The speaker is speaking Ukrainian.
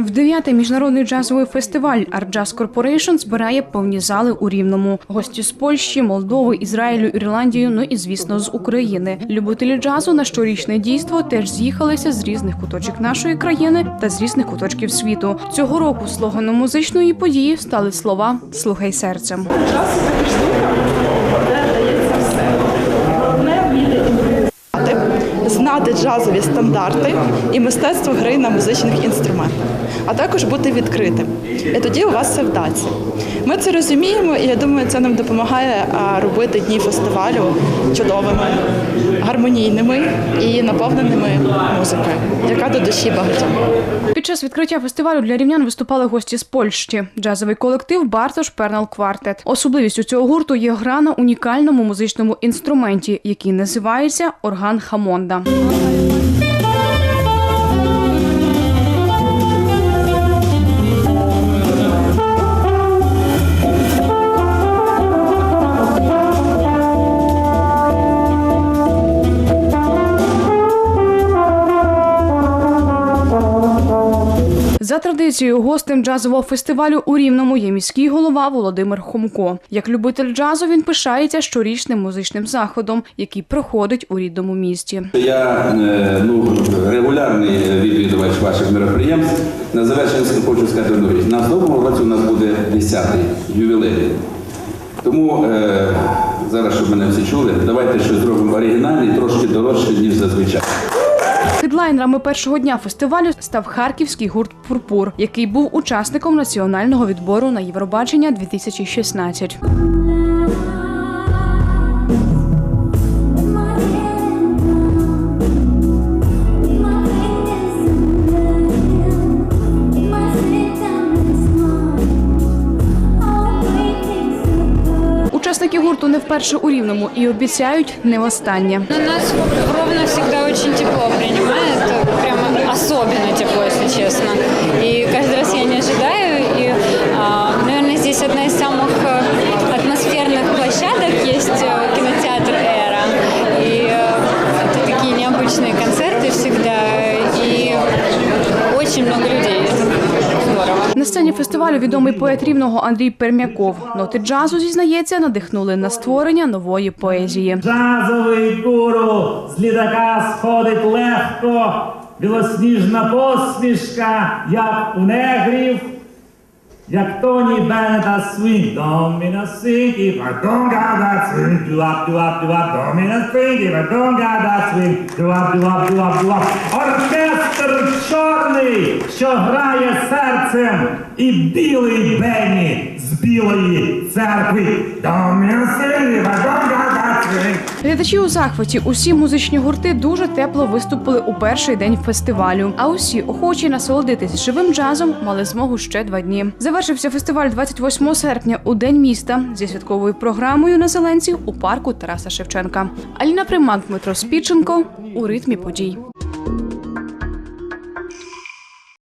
В дев'ятий міжнародний джазовий фестиваль Art Jazz Corporation збирає повні зали у Рівному. Гості з Польщі, Молдови, Ізраїлю, Ірландії, ну і звісно з України. Любителі джазу на щорічне дійство теж з'їхалися з різних куточок нашої країни та з різних куточків світу. Цього року слоганом музичної події стали слова Слухай серцем. Знати джазові стандарти і мистецтво гри на музичних інструментах, а також бути відкритим. І тоді у вас все вдасться. Ми це розуміємо, і я думаю, це нам допомагає робити дні фестивалю чудовими, гармонійними і наповненими музикою, яка до душі багатьом. Під час відкриття фестивалю для рівнян виступали гості з Польщі. Джазовий колектив Бартош Пернал Квартет. Особливістю цього гурту є гра на унікальному музичному інструменті, який називається орган Хамонда. За традицією, гостем джазового фестивалю у Рівному є міський голова Володимир Хомко. Як любитель джазу, він пишається щорічним музичним заходом, який проходить у рідному місті. Я е, ну, регулярний відвідувач ваших мероприємств. На завершення хочу сказати одну річ. На наступному році у нас буде 10-й ювілей. Тому е, зараз, щоб мене всі чули, давайте щось зробимо оригінальне і трошки дорожче, ніж зазвичай. Хедлайнерами першого дня фестивалю став харківський гурт Пурпур, який був учасником національного відбору на Євробачення 2016. Учасники гурту не вперше у рівному і обіцяють не востаннє. Но нас ровно всегда очень тепло На сцені фестивалю відомий поет рівного Андрій Пермяков. Ноти джазу зізнається, надихнули на створення нової поезії. Джазовий гуру з літака сходить легко, білосніжна посмішка, як у негрів, як do up, do up, доміна swing, if I don't got that swing, do up, do up, do up, do up. Оркестр чорний, що грає серцем, і білий Бенні з білої церкви. Доміна swing, if Глядачі у захваті. Усі музичні гурти дуже тепло виступили у перший день фестивалю. А усі охочі насолодитись живим джазом мали змогу ще два дні. Завершився фестиваль 28 серпня у день міста зі святковою програмою на Зеленців у парку Тараса Шевченка. Аліна Примак, Дмитро Спіченко у ритмі подій.